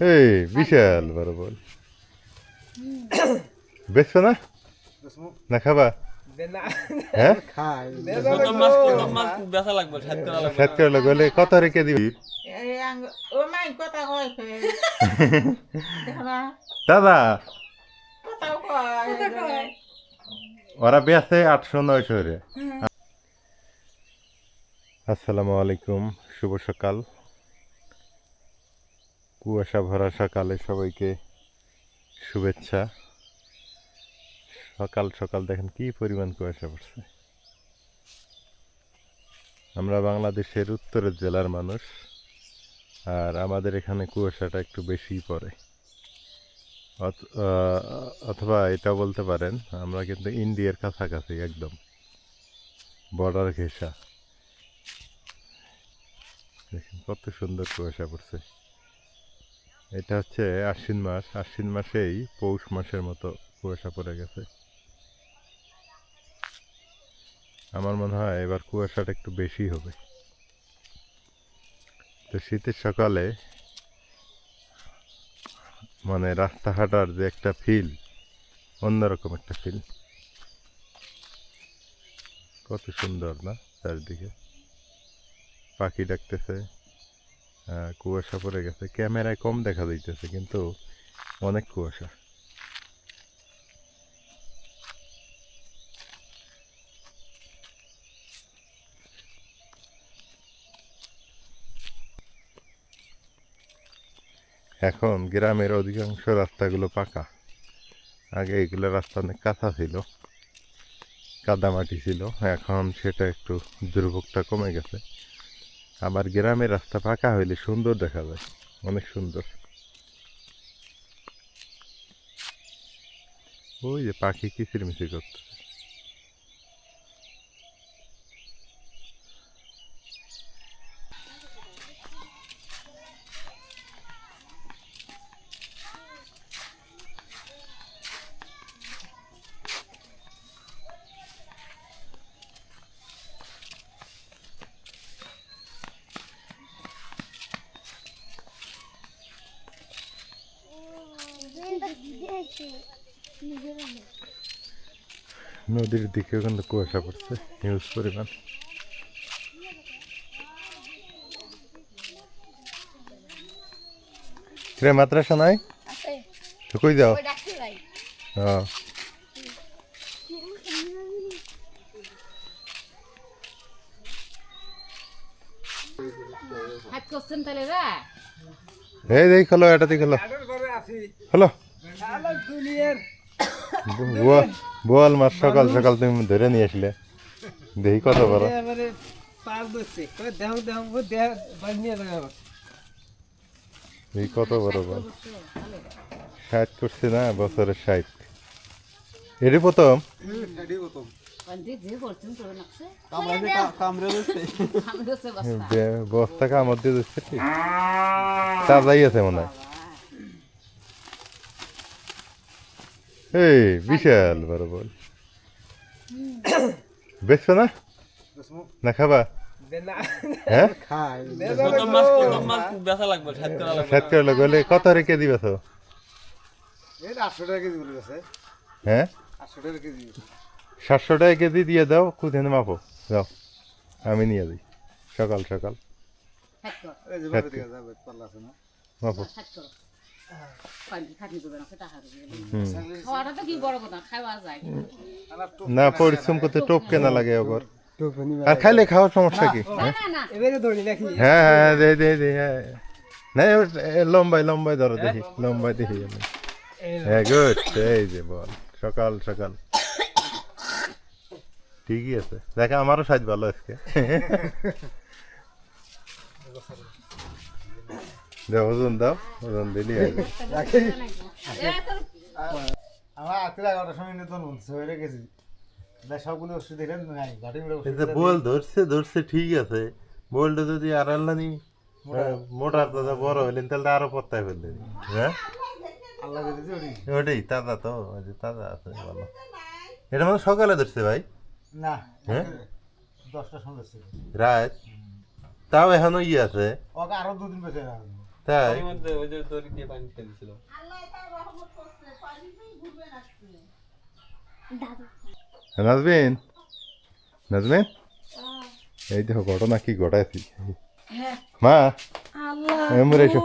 এই বিশাল বড় বল। না? না খাবা? হ্যাঁ? কত রেখে দিবি দাদা ওরা বেছে আটশো নয়শো রে। আসসালামু আলাইকুম শুভ সকাল। কুয়াশা ভরা সকালে সবাইকে শুভেচ্ছা। সকাল সকাল দেখেন কি পরিমাণ কুয়াশা পড়ছে। আমরা বাংলাদেশের উত্তরের জেলার মানুষ, আর আমাদের এখানে কুয়াশাটা একটু বেশিই পড়ে। অথ- অথবা এটা বলতে পারেন, আমরা কিন্তু ইন্ডিয়ার কাছাকাছি একদম। বর্ডার ঘেঁষা। দেখেন কত সুন্দর কুয়াশা পড়ছে। এটা হচ্ছে আশ্বিন মাস। আশ্বিন মাসেই পৌষ মাসের মতো কুয়াশা পড়ে গেছে। আমার মনে হয় এবার কুয়াশাটা একটু বেশি হবে। তো শীতের সকালে মানে রাস্তা হাঁটার যে একটা ফিল অন্যরকম একটা ফিল কত সুন্দর না চারিদিকে। পাখি ডাকতেছে। কুয়াশা পড়ে গেছে। ক্যামেরায় কম দেখা যাইতেছে, কিন্তু অনেক কুয়াশা। এখন গ্রামের অধিকাংশ রাস্তাগুলো পাকা। আগে এগুলো রাস্তা অনেক কাঁচা ছিল কাদামাটি ছিল। এখন সেটা একটু দুর্ভোগটা কমে গেছে। আবার গ্রামের রাস্তা ফাঁকা হইলে সুন্দর দেখা যায়। অনেক সুন্দর। ওই যে পাখি কিচিরমিচির করতে নদীর দিকেও কিন্তু কুয়াশা পড়ছে হিউজ পরিমাণ। রে মাদ্রাসা নাই? তো কই যাও? হ্যাঁ এই দেখ হলো এটা দিক হলো হলো বোয়াল মাছ সকাল সকাল তুমি ধরে নিয়ে আসলে। দেখি কত বড়। যাবে এই কত বড় বল ষাট করছে না বছরের ষাট। এরই প্রথম? বস্তা কামড় দিয়ে দিচ্ছে ঠিক। তাজাই আছে মনে হয়। এই বিশাল বড় বল। বেচছো না? না খাবা? হ্যাঁ? কত রেখে দিবে তো এই 800 টাকা কেজি বলে গেছে হ্যাঁ? 800 টাকা কেজি সাতশো টাকা কেজি দিয়ে দাও কোথায় মাপো। যাও আমি নিয়ে দিই সকাল সকাল। মাপো। না সেটা হারবে হুম খাওয়াটা তো কি বড় কথা? খাওয়া যায়। না পরিশ্রম করতে টোপ কেনা লাগে আবার। আর খাইলে খাওয়ার সমস্যা কি? হ্যাঁ হ্যাঁ দে দে দে হ্যাঁ। না লম্বাই লম্বাই ধরো দেখি। লম্বাই দেখি হ্যাঁ গুড। এই যে বল। সকাল সকাল। ঠিকই আছে। দেখে আমারও সাজ ভালো আজকে। দাও ওজন দাও ওজন দিলি আমার আত্মীয় এগারোটার সময় নতুন বলছে হয়ে গেছি। সবগুলো ওষুধ যে বল ধরছে ধরছে ঠিক আছে। বলটা যদি আর আল্লানি মোটার দাদা বড় হইলেন তাহলে আরও পত্তায় ফেললেন। হ্যাঁ? ওটাই তাজা তো তাজা আছে ভালো। এটা মানে সকালে ধরছে ভাই? না হ্যাঁ? দশটার সময় ধরছে। রাত? তাও এখনও ইয়ে আছে। আরও দুদিন বেঁচে তাই? ওই যে দড়ি দিয়ে পানি ছেড়ে দিছিল নাজবিন নাজবিন এই দেখো ঘটনা কি ঘটাইছি? মা? আল্লাহ এমরে এসো।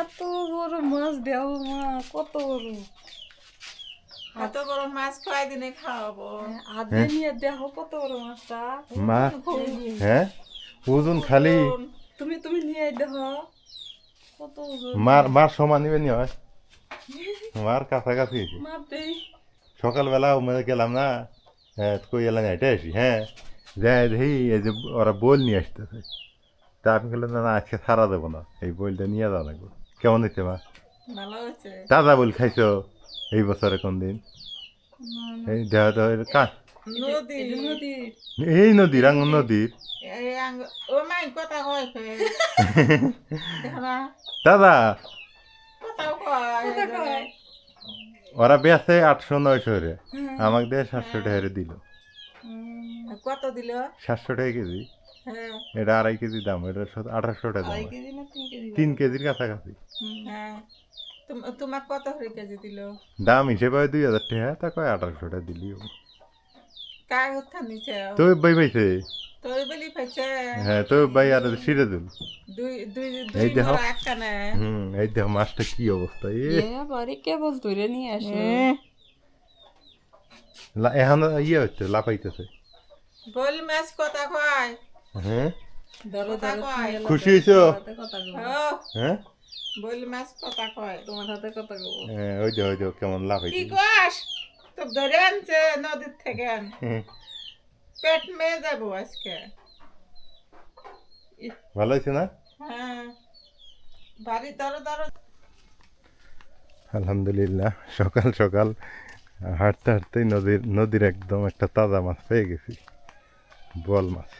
এত বড় মাছ দেও মা কত বড়। এত বড় মাছ কয় দিনে খাওয়াবো আদে নিয়ে দেখো কত বড় মাছটা। মা হ্যাঁ। ওজন খালি। তুমি তুমি নিয়ে দেখো মার মার সমান নিবে নি হয়? মার কাছাকাছি সকালবেলা মানে গেলাম না হ্যাঁ কই এলাম হেঁটে আসি হ্যাঁ? যাই দেখি এই যে ওরা বল নিয়ে আসতেছে। তা আমি বললাম না না, আজকে সারা দেবো না এই বইলটা নিয়ে যাওয়া লাগবে। কেমন হচ্ছে মা? তাজা বল খাইছো এই বছরে কোন দিন এই দেওয়া দেওয়া কা নদী। নদীর। এই নদীর আঙুর নদীর। দাদা। ওরা বেছে আটশো নয়শো রে। আমাকে দিয়ে সাতশো টাকা দিল। কত দিল? সাতশো টাকা কেজি। হ্যাঁ। এটা আড়াই কেজি দাম এটা আঠাশশো টাকা দাম। আড়াই কেজি না তিন কেজির কাছাকাছি। হ্যাঁ। তোমার কত কেজি দিল? দাম হিসেবে দুই হাজার টাকা তা কয় আঠারোশো টাকা দিলি নিচে তো পাইছে তোর বলি পাইছে? হ্যাঁ তো ভাই আর সিরে দিল দুই দুই দুই এই দেখো। মরা একটা নে? হুম এই দেখো মাছটা কি অবস্থা এ। বাড়ি কেবল ধরে নিয়ে আসো লা- এখন ইয়ে হচ্ছে লাফাইতেছে। বল মাছ কথা কয়। হ্যাঁ খুশি হয়েছো হ্যাঁ বল মাছ কথা কয়। তোমার হাতে কথা হ্যাঁ, ওই যে ওই যে কেমন কি কস? তো ধরে আনছে নদীর থেকে পেট মেয়ে যাব আজকে। ভালো হয়েছে না? হ্যাঁ। বাড়ি ধরো ধরো। আলহামদুলিল্লাহ সকাল সকাল হাঁটতে হাঁটতেই নদীর নদীর একদম একটা তাজা মাছ পেয়ে গেছি। বোয়াল মাছ।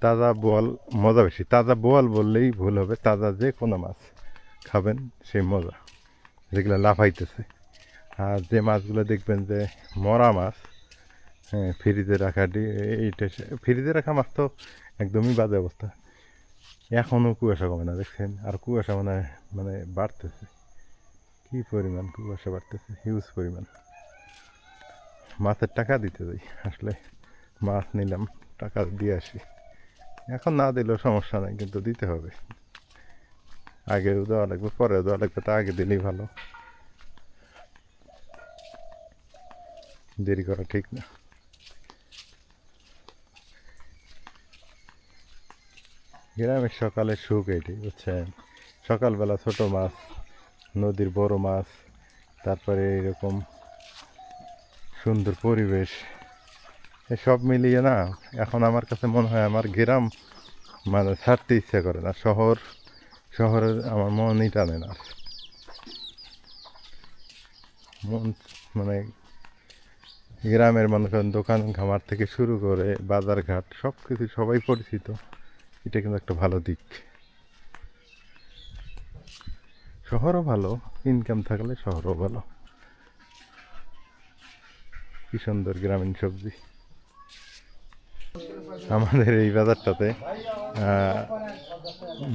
তাজা বোয়াল মজা বেশি। তাজা বোয়াল বললেই ভুল হবে তাজা যে কোনো মাছ খাবেন সেই মজা। যেগুলো লাফাইতেছে। আর যে মাছগুলো দেখবেন যে মরা মাছ হ্যাঁ ফ্রিজে রাখা এইটা ফ্রিজে রাখা মাছ তো একদমই বাজে অবস্থা। এখনও কুয়াশা কমে না, দেখছেন? আর কুয়াশা মানে মানে বাড়তেছে। কি পরিমাণ কুয়াশা বাড়তেছে হিউজ পরিমাণ। মাছের টাকা দিতে যাই, আসলে মাছ নিলাম, টাকা দিয়ে আসি। এখন না দিলেও সমস্যা নাই, কিন্তু দিতে হবে। আগেও দেওয়া লাগবে, পরেও দেওয়া লাগবে, তা আগে দিলেই ভালো। দেরি করা ঠিক না। গ্রামের সকালে সুখ এটি, বুঝছেন? সকালবেলা ছোট মাছ, নদীর বড় মাছ, তারপরে এরকম সুন্দর পরিবেশ সব মিলিয়ে না, এখন আমার কাছে মনে হয় আমার গ্রাম মানে ছাড়তে ইচ্ছা করে না, শহর শহরের আমার মনই টানে না। মন মানে গ্রামের মানুষের দোকান খামার থেকে শুরু করে বাজারঘাট সব কিছু সবাই পরিচিত। এটা কিন্তু একটা ভালো দিক। শহরও ভালো ইনকাম থাকলে শহরও ভালো। কি সুন্দর গ্রামীণ সবজি। আমাদের এই বাজারটাতে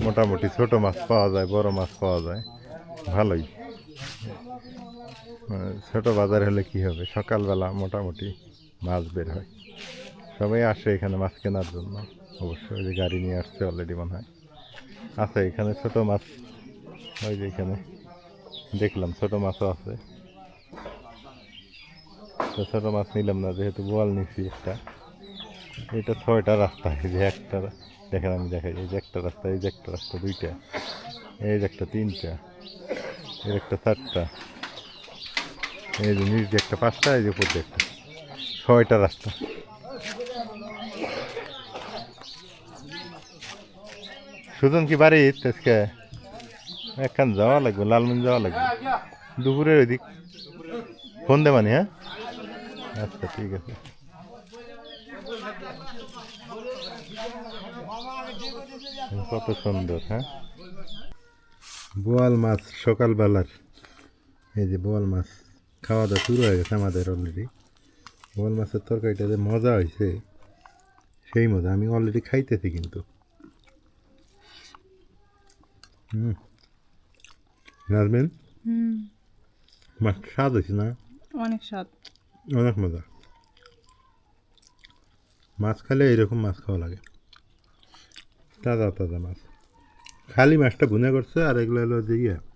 মোটামুটি ছোট মাছ পাওয়া যায়, বড় মাছ পাওয়া যায়। ভালোই। ছোট বাজার হলে কি হবে? সকালবেলা মোটামুটি মাছ বের হয়। সবাই আসে এখানে মাছ কেনার জন্য। অবশ্যই যে গাড়ি নিয়ে আসছে অলরেডি মনে হয়। আছে এখানে ছোট মাছ। ওই যে এখানে। দেখলাম ছোট মাছও আছে। তো ছোট মাছ নিলাম না, যেহেতু বোয়াল নিছি একটা। এটা ছয়টা রাস্তা, এই যে একটা দেখেন আমি দেখাই, এই যে একটা রাস্তা, এই যে একটা রাস্তা, দুইটা। এই যে একটা তিনটা। এই একটা চারটা। এই যে নিচ দিয়ে একটা পাঁচটা এই যে উপর দিয়ে একটা। ছয়টা রাস্তা। সুজন কি বাড়ি আজকে একখান যাওয়া লাগবে লালমন যাওয়া লাগবে? দুপুরের ওইদিক ফোন দে মানে হ্যাঁ? আচ্ছা ঠিক আছে। কত সুন্দর হ্যাঁ? বোয়াল মাছ, সকালবেলার। এই যে বোয়াল মাছ। খাওয়া দাওয়া শুরু হয়ে গেছে আমাদের অলরেডি বোয়াল মাছের তরকারিটা যে মজা হয়েছে সেই মজা। আমি অলরেডি খাইতেছি কিন্তু। হুম। নাজমিন? হুম। মাছ স্বাদ হয়েছে না? অনেক স্বাদ। অনেক মজা। মাছ খেলে এরকম মাছ খাওয়া লাগে। তাজা তাজা মাছ। খালি মাছটা ভুনা করছে আর এগুলো হলো যে ইয়ে।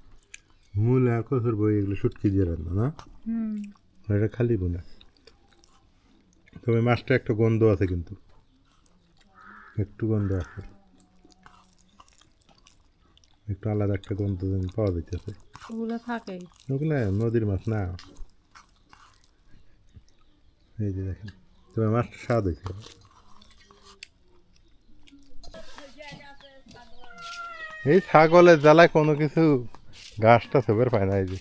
মূল আর কচুর বই এগুলো শুটকি দিয়ে রান্না না? হুম। এটা খালি ভুনা তবে মাছটা একটা গন্ধ আছে কিন্তু। একটু গন্ধ আছে। একটু আলাদা একটা গন্ধ পাওয়া যাইতেছে। ওগুলো থাকে। ওগুলো নদীর মাছ না? এই যে দেখেন তবে মাছটা স্বাদ হয়েছে এই ছাগলের জ্বালায় কোনো কিছু ঘাসটা সবের পায় না এই যে।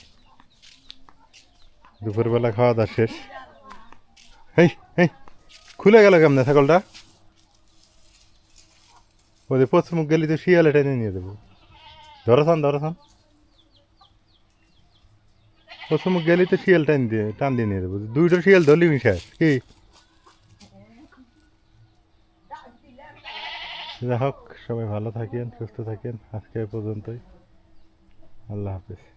দুপুরবেলা খাওয়া দাওয়া শেষ। এই এই খুলে গেল কেমনে ছাগলটা? ওদের পশ্চিম মুখ গেলি তো শিয়ালে টেনে নিয়ে দেবো ধরসান ধরসান পশ্চিম গেলি তো শিয়াল টান দিয়ে টান দিয়ে নিয়ে দেবো দুইটা শিয়াল ধরলি শেষ কি? যাই হোক, সবাই ভালো থাকেন, সুস্থ থাকেন, আজকে পর্যন্তই। আল্লাহ হাফিজ।